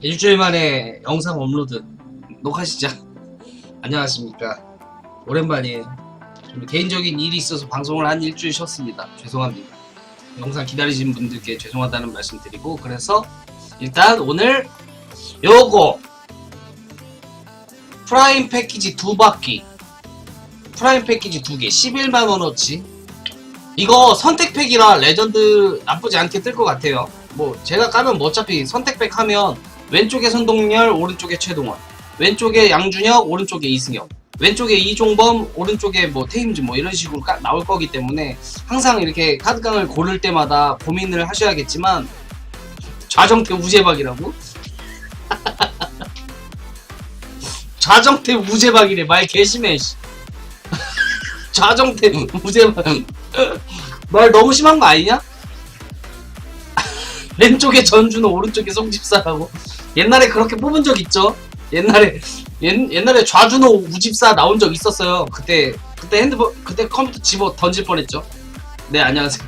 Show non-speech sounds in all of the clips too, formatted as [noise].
일주일 만에 영상 업로드 녹화 시작. 안녕하십니까. 오랜만이에요. 좀 개인적인 일이 있어서 방송을 한 일주일 쉬었습니다. 죄송합니다. 영상 기다리신 분들께 죄송하다는 말씀 드리고 그래서 일단 오늘 요거 프라임 패키지 두 바퀴 프라임 패키지 두 개 11만원어치 이거 선택팩이라 레전드 나쁘지 않게 뜰 것 같아요 뭐 제가 까면 뭐 어차피 선택팩 하면 왼쪽에 선동열 오른쪽에 최동원 왼쪽에 양준혁 오른쪽에 이승엽 왼쪽에 이종범 오른쪽에 뭐 테임즈 뭐 이런 식으로 까- 나올 거기 때문에 항상 이렇게 카드깡을 고를 때마다 고민을 하셔야겠지만 좌정태 우재박이라고? [laughs] 좌정태 우재박이래 말 개심해 씨. [laughs] 좌정태 우재박 [laughs] 말 너무 심한 거 아니냐? 왼쪽에 전준호 오른쪽에 송집사라고 옛날에 그렇게 뽑은 적 있죠? 옛날에 옛, 옛날에 좌준호 우집사 나온 적 있었어요. 그때 그때 핸드폰 그때 컴퓨터 집어 던질 뻔했죠. 네 안녕하세요.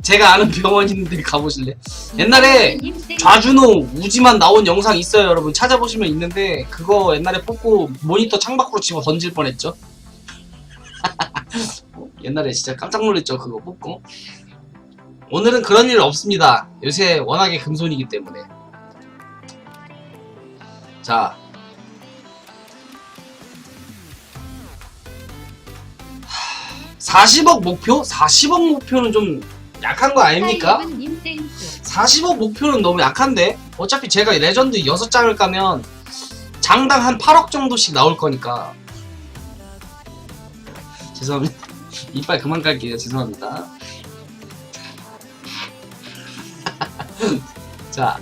제가 아는 병원 있는데 가보실래? 옛날에 좌준호 우지만 나온 영상 있어요 여러분. 찾아보시면 있는데 그거 옛날에 뽑고 모니터 창밖으로 집어 던질 뻔했죠. [laughs] 옛날에 진짜 깜짝 놀랐죠 그거 뽑고. 오늘은 그런 일 없습니다. 요새 워낙에 금손이기 때문에 자 40억 목표? 40억 목표는 좀 약한 거 아닙니까? 40억 목표는 너무 약한데? 어차피 제가 레전드 6장을 까면 장당 한 8억 정도씩 나올 거니까. 죄송합니다. [laughs] 이빨 그만 깔게요. 죄송합니다. [laughs] 자.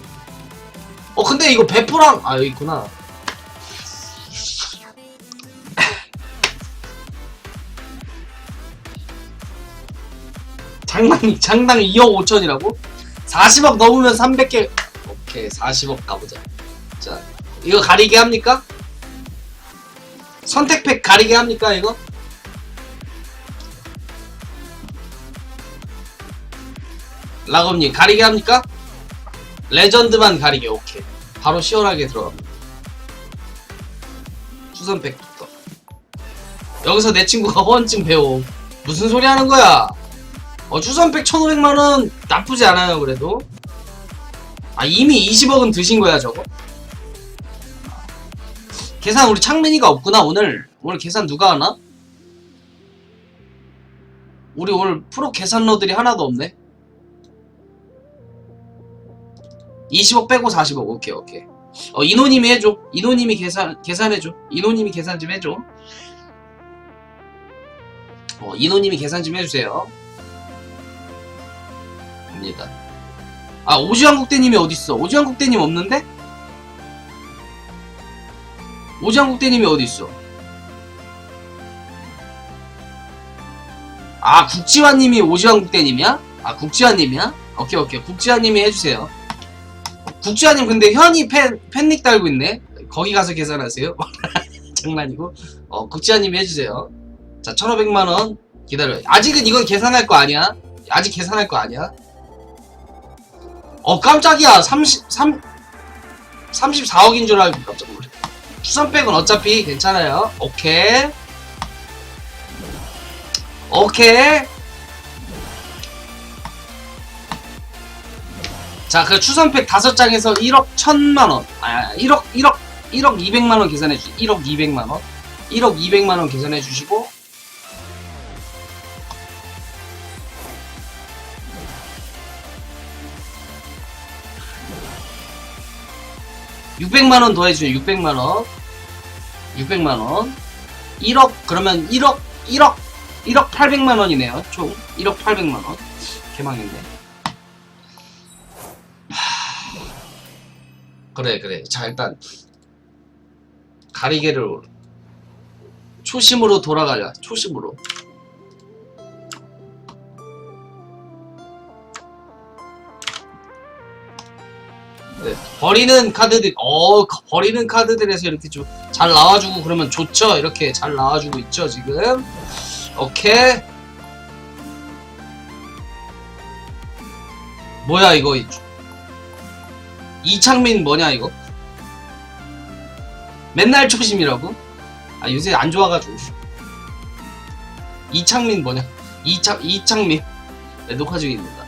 어, 근데 이거 배포랑, 아, 여기 있구나. [laughs] 장당, 장당 2억 5천이라고? 40억 넘으면 300개. 오케이, 40억 가보자. 자, 이거 가리게 합니까? 선택팩 가리게 합니까, 이거? 라검님, 가리게 합니까? 레전드만 가리게, 오케이. 바로 시원하게 들어갑니다. 추선팩부터. 여기서 내 친구가 허언증 배워. 무슨 소리 하는 거야? 어, 추선팩 1500만원 나쁘지 않아요, 그래도. 아, 이미 20억은 드신 거야, 저거. 계산 우리 창민이가 없구나, 오늘. 오늘 계산 누가 하나? 우리 오늘 프로 계산러들이 하나도 없네. 20억 빼고 40억, 오케이, 오케이. 어, 이노님이 해줘. 이노님이 계산, 계산해줘. 이노님이 계산 좀 해줘. 어, 이노님이 계산 좀 해주세요. 갑니다. 아 오지환국대님이 어딨어? 오지환국대님 없는데? 오지환국대님이 어딨어? 아 국지환님이 오지환국대님이야? 아 국지환님이야? 오케이 오케이 국지환님이 해주세요. 국지환님 근데 현이 팬 팬닉 달고 있네. 거기 가서 계산하세요. [laughs] 장난이고. 어 국지환님이 해주세요. 자 1,500만 원 기다려. 아직은 이건 계산할 거 아니야. 아직 계산할 거 아니야. 어 깜짝이야 33 34억인 줄 알고 깜짝 놀래 추선백은 어차피 괜찮아요 오케이 오케이 자 그 추선팩 다섯 장에서 1억 1000만원. 아 1억 1억 1억 200만원 계산해 주시 1억 200만원. 1억 200만원 계산해 주시고. 600만원 더해주세요 600만원. 600만원. 1억 그러면 1억 1억 1억 800만원이네요. 총 1억 800만원. 개망했네 그래 그래 자 일단 가리개를 초심으로 돌아가자 초심으로 네, 버리는 카드들, 어, 버리는 카드들에서 이렇게 좀 잘 나와주고 그러면 좋죠? 이렇게 잘 나와주고 있죠, 지금? 오케이. 뭐야, 이거. 이창민 뭐냐, 이거? 맨날 초심이라고? 아 요새 안 좋아가지고. 이창민 뭐냐? 이창 이창민. 네, 녹화 중입니다.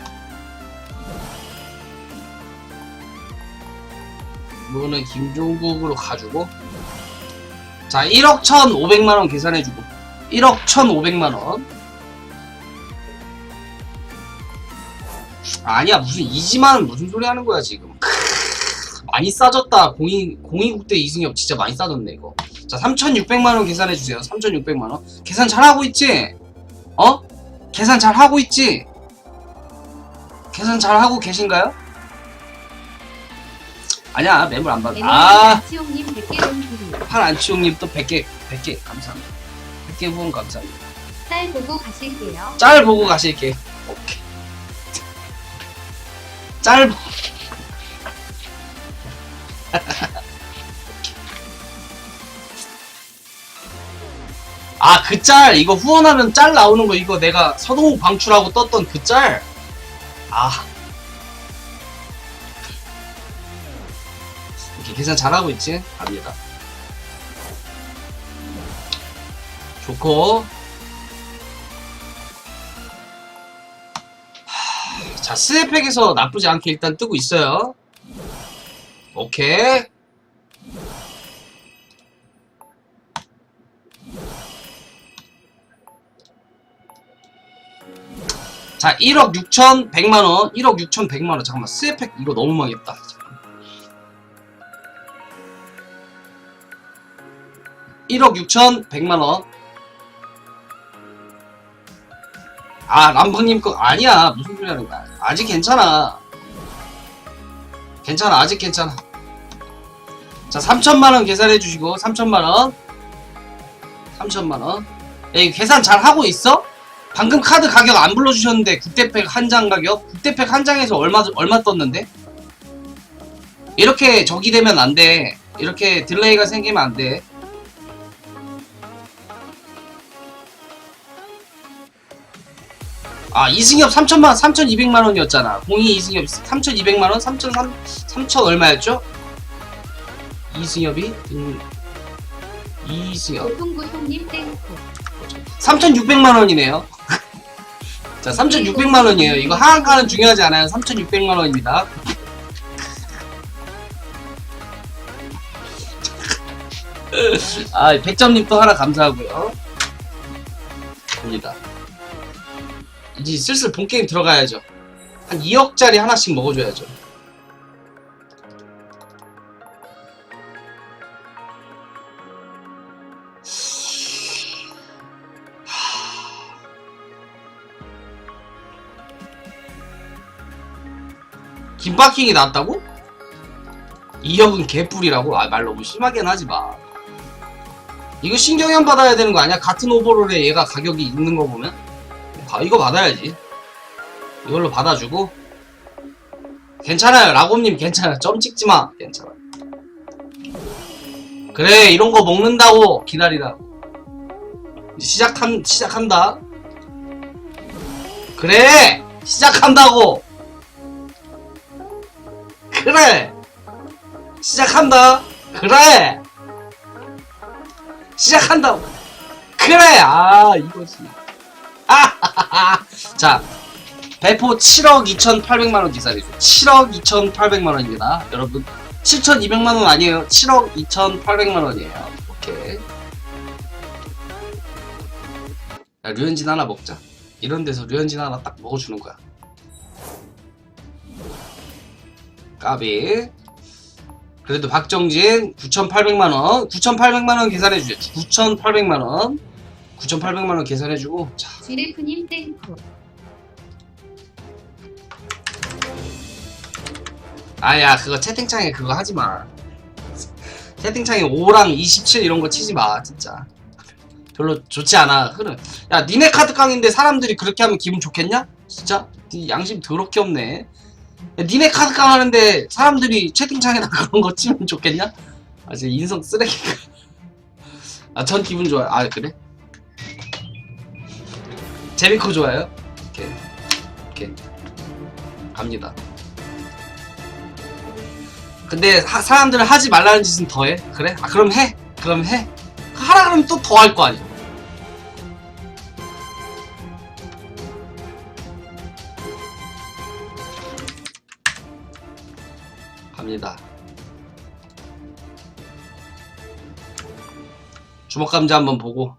이거는 김종국으로 가지고. 자 1억 1,500만원 계산해주고. 1억 1,500만원. 아니야 무슨 이지만은 무슨 소리 하는 거야 지금 많이 싸졌다. 공이 공이국대 이승엽 진짜 많이 싸졌네 이거. 자 3,600만원 계산해주세요. 3,600만원. 계산 잘하고 있지? 어? 계산 잘하고 있지? 계산 잘하고 계신가요? 아니야 매물 안 받아. 아! 치용님 100개 롱기루 파란치용님 또 100개 100개. 감사합니다. 100개 후원 감사합니다. 쌀 보고 가실게요. 짤 보고 가실게. 오케이. 짤 보... [laughs] 아, 그 짤, 이거 후원하면 짤 나오는 거, 이거 내가 서동욱 방출하고 떴던 그 짤. 아. 이렇게 계산 잘하고 있지? 갑니다. 좋고. 자, 스냅팩에서 나쁘지 않게 일단 뜨고 있어요. 오케이. 자, 1억 6천 100만 원. 1억 6천 100만 원. 잠깐만, 스냅팩 이거 너무 망했다. 잠깐만. 1억 6천 100만 원. 아, 람방님 거, 아니야. 무슨 소리 하는 거야. 아직 괜찮아. 괜찮아, 아직 괜찮아. 자, 3천만원 계산해 주시고, 3천만원. 3천만원. 에이, 계산 잘 하고 있어? 방금 카드 가격 안 불러주셨는데, 국대팩 한 장 가격? 국대팩 한 장에서 얼마, 얼마 떴는데? 이렇게 적이 되면 안 돼. 이렇게 딜레이가 생기면 안 돼. 아 이승엽 3천만 3,200만 원이었잖아. 공이 이승엽 3,200만 원, 3,3 3천 얼마였죠? 이승엽이 음, 이승엽 고통고통님 땡코 3,600만 원이네요. [laughs] 자, 3,600만 원이에요. 이거 하한가는 중요하지 않아요. 3,600만 원입니다. [laughs] 아, 100점님 또 하나 감사하고요. 봅니다. 이제 슬슬 본 게임 들어가야죠. 한 2억짜리 하나씩 먹어줘야죠. 김바킹이 낫다고? 2억은 개뿔이라고? 아, 말 너무 심하게는 하지 마. 이거 신경염 받아야 되는 거 아니야? 같은 오버롤에 얘가 가격이 있는 거 보면? 아, 이거 받아야지. 이걸로 받아주고. 괜찮아요. 라곰님 괜찮아. 점 찍지 마. 괜찮아. 그래, 이런 거 먹는다고. 기다리라. 시작한, 시작한다. 그래! 시작한다고! 그래! 시작한다! 그래! 시작한다고! 그래! 아, 이거지. 아, [laughs] 자, 배포 7억 2,800만원 기사리죠. 7억 2,800만원입니다. 여러분, 7,200만원 아니에요. 7억 2,800만원이에요. 오케이. 야, 류현진 하나 먹자. 이런 데서 류현진 하나 딱 먹어주는 거야. 까비. 그래도 박정진 9,800만원. 9,800만원 계산해주죠. 9,800만원. 9,800만원 계산해주고. 자, 지레프님 땡코 아야 그거 채팅창에 그거 하지 마. 채팅창에 5랑 27 이런 거 치지 마 진짜. 별로 좋지 않아. 흐름. 야 니네 카드 깡인데 사람들이 그렇게 하면 기분 좋겠냐? 진짜? 니 양심 더럽게 없네. 야, 니네 카드 깡 하는데 사람들이 채팅창에다 [laughs] 그런 거 치면 좋겠냐? 아 진짜 인성 쓰레기가. 아전 기분 좋아요. 아 그래? 재미코 좋아요? 오케이. 오케이. 갑니다. 근데 하- 사람들은 하지 말라는 짓은 더 해. 그래? 아, 그럼 해. 그럼 해. 하라 그러면 또 더 할 거 아니야. 갑니다. 주먹 감자 한번 보고.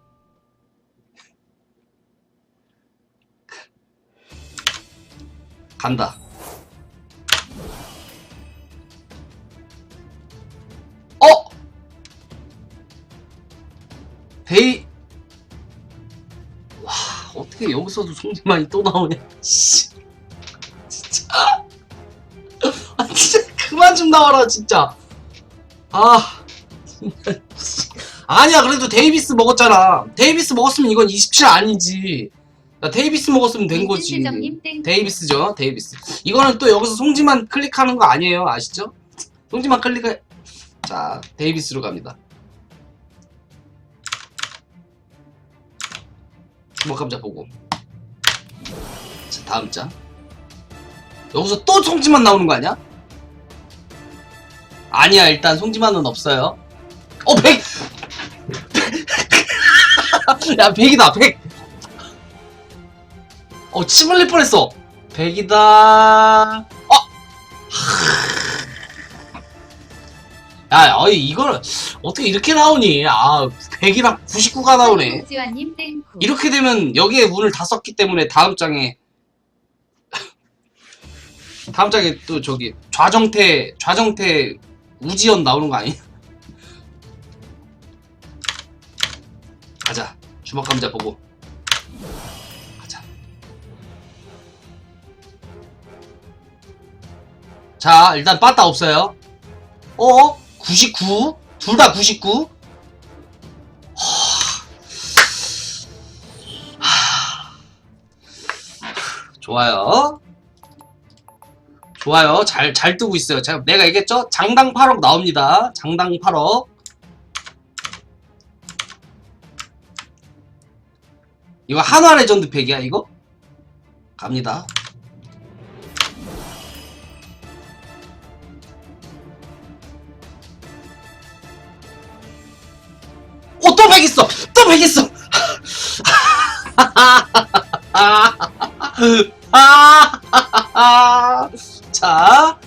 간다. 어? 베이 와 어떻게 여기서도 송지만이 또 나오냐 씨 진짜 [laughs] 아 진짜 그만 좀 나와라 진짜 아. 아니야 그래도 데이비스 먹었잖아 데이비스 먹었으면 이건 27 아니지 나 데이비스 먹었으면 된 거지 땡. 데이비스죠 데이비스 이거는 또 여기서 송지만 클릭하는 거 아니에요 아시죠? 송지만 클릭해 자 데이비스로 갑니다 주먹 감자 보고 자 다음 장 여기서 또 송지만 나오는 거 아니야? 아니야 일단 송지만은 없어요 어 100! [laughs] 야 100이다 100! 어, 침 흘릴 뻔했어. 100이다. 어! 야, 어이, 이걸 어떻게 이렇게 나오니? 아, 100이랑 99가 나오네. 지환님 땡쿠. 이렇게 되면 여기에 운을 다 썼기 때문에 다음 장에 [laughs] 다음 장에 또 저기 좌정태 좌정태 우지연 나오는 거 아니야? [laughs] 가자 주먹 감자 보고 자 일단 빠따 없어요 어? 99? 둘 다 99? 좋아요. 좋아요. 잘, 잘 뜨고 있어요. 자, 내가 얘기했죠? 장당 8억 나옵니다. 장당 8억. 이거 한화 레전드 팩이야, 이거? 갑니다. 아, 자,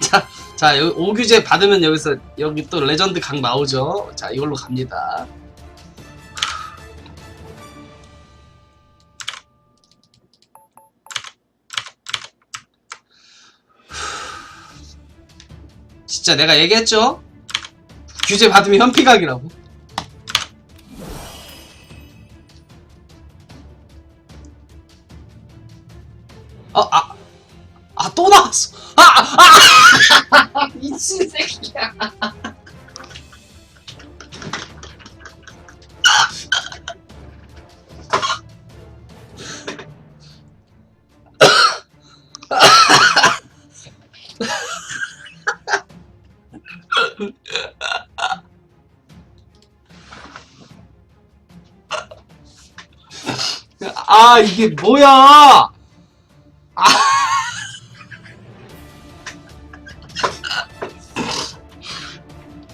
자, 자, 오규제 받으면 여기서 여기 또 레전드 강 나오죠. 자, 이걸로 갑니다. 진짜 내가 얘기했죠? 규제 받으면 현피각이라고. 아, 이게 뭐야?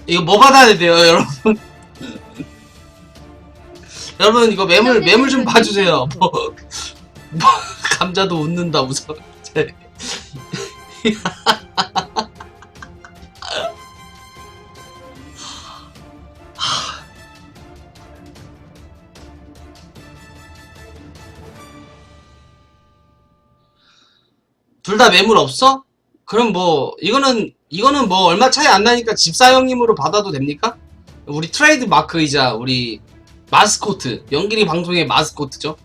이거 뭐 받아야 돼요, 여러분? 여러분 이거 매물 매물 좀 봐주세요. 뭐, 뭐 감자도 웃는다 웃어. 다 매물 없어? 그럼 뭐 이거는 이거는 뭐 얼마 차이 안 나니까 집사형님으로 받아도 됩니까? 우리 트레이드 마크이자 우리 마스코트 연기리 방송의 마스코트죠.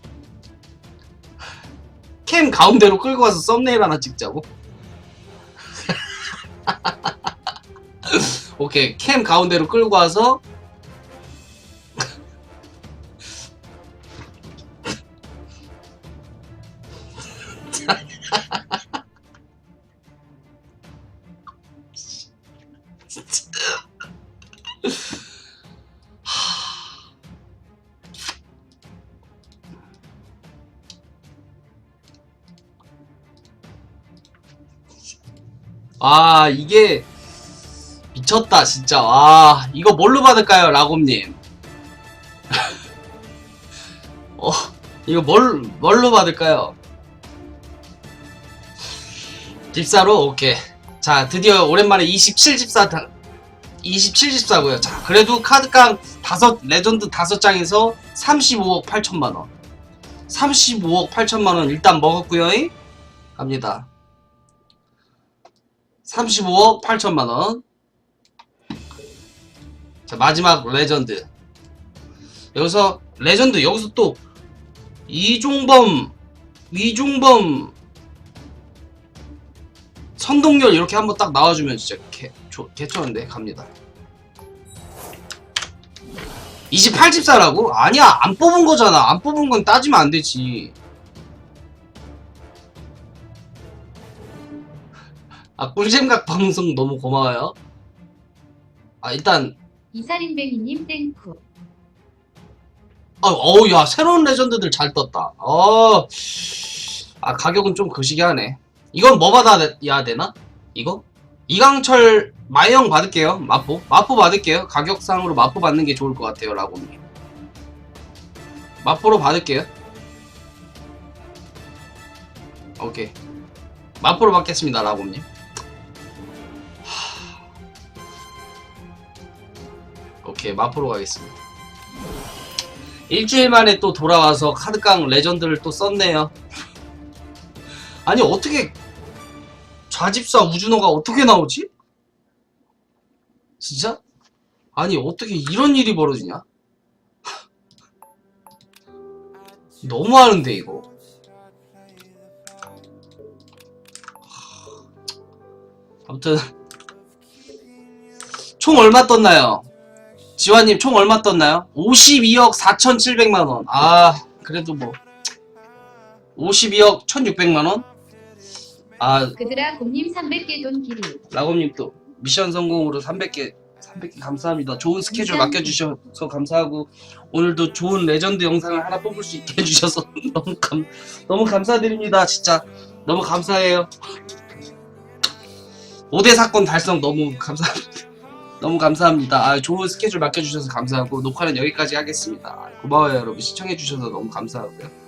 캠 가운데로 끌고 와서 썸네일 하나 찍자고. [laughs] 오케이 캠 가운데로 끌고 와서 아 이게 미쳤다 진짜. 와 이거 뭘로 받을까요 라곰님? [laughs] 어 이거 뭘 뭘로 받을까요? 집사로? 오케이. 자 드디어 오랜만에 27집사 27집사고요. 자 그래도 카드깡 다섯 레전드 다섯 장에서 35억 8천만원. 35억 8천만원 일단 먹었고요. 갑니다 35억 8천만원. 자 마지막 레전드. 여기서 레전드 여기서 또 이종범 이종범 선동열 이렇게 한번 딱 나와주면 진짜 개, 조, 개쩌는데 갑니다. 28집사라고? 아니야 안 뽑은 거잖아. 안 뽑은 건 따지면 안 되지 아 꿀잼각 방송 너무 고마워요 아 일단 이사림뱅이님 땡쿠. 어, 어우, 야, 새로운 레전드들 잘 떴다. 어, 아, 가격은 좀 거시기 하네. 이건 뭐 받아야 되나? 이거? 이강철 마영 받을게요. 마포. 마포 받을게요. 가격상으로 마포 받는 게 좋을 것 같아요, 라고님. 마포로 받을게요. 오케이. 마포로 받겠습니다, 라고님. 오케이, 마포로 가겠습니다. 일주일 만에 또 돌아와서 카드깡 레전드를 또 썼네요. 아니 어떻게 좌집사 우준호가 어떻게 나오지? 진짜? 아니 어떻게 이런 일이 벌어지냐? [laughs] 너무하는데 이거. 아무튼 총 얼마 떴나요? 지환님 총 얼마 떴나요? 52억 4,700만원. 아, 그래도 뭐. 52억 1,600만원? 아, 그들아 곰님 300개 돈 길이. 라곰님 또 미션 성공으로 300개, 300개 감사합니다. 좋은 스케줄 감사합니다. 맡겨주셔서 감사하고, 오늘도 좋은 레전드 영상을 하나 뽑을 수 있게 해주셔서 [laughs] 너무 감, 너무 감사드립니다. 진짜. 너무 감사해요. 5대 사건 달성 너무 감사합니다. 너무 감사합니다. 아, 좋은 스케줄 맡겨주셔서 감사하고 녹화는 여기까지 하겠습니다. 고마워요 여러분 시청해주셔서 너무 감사하고요.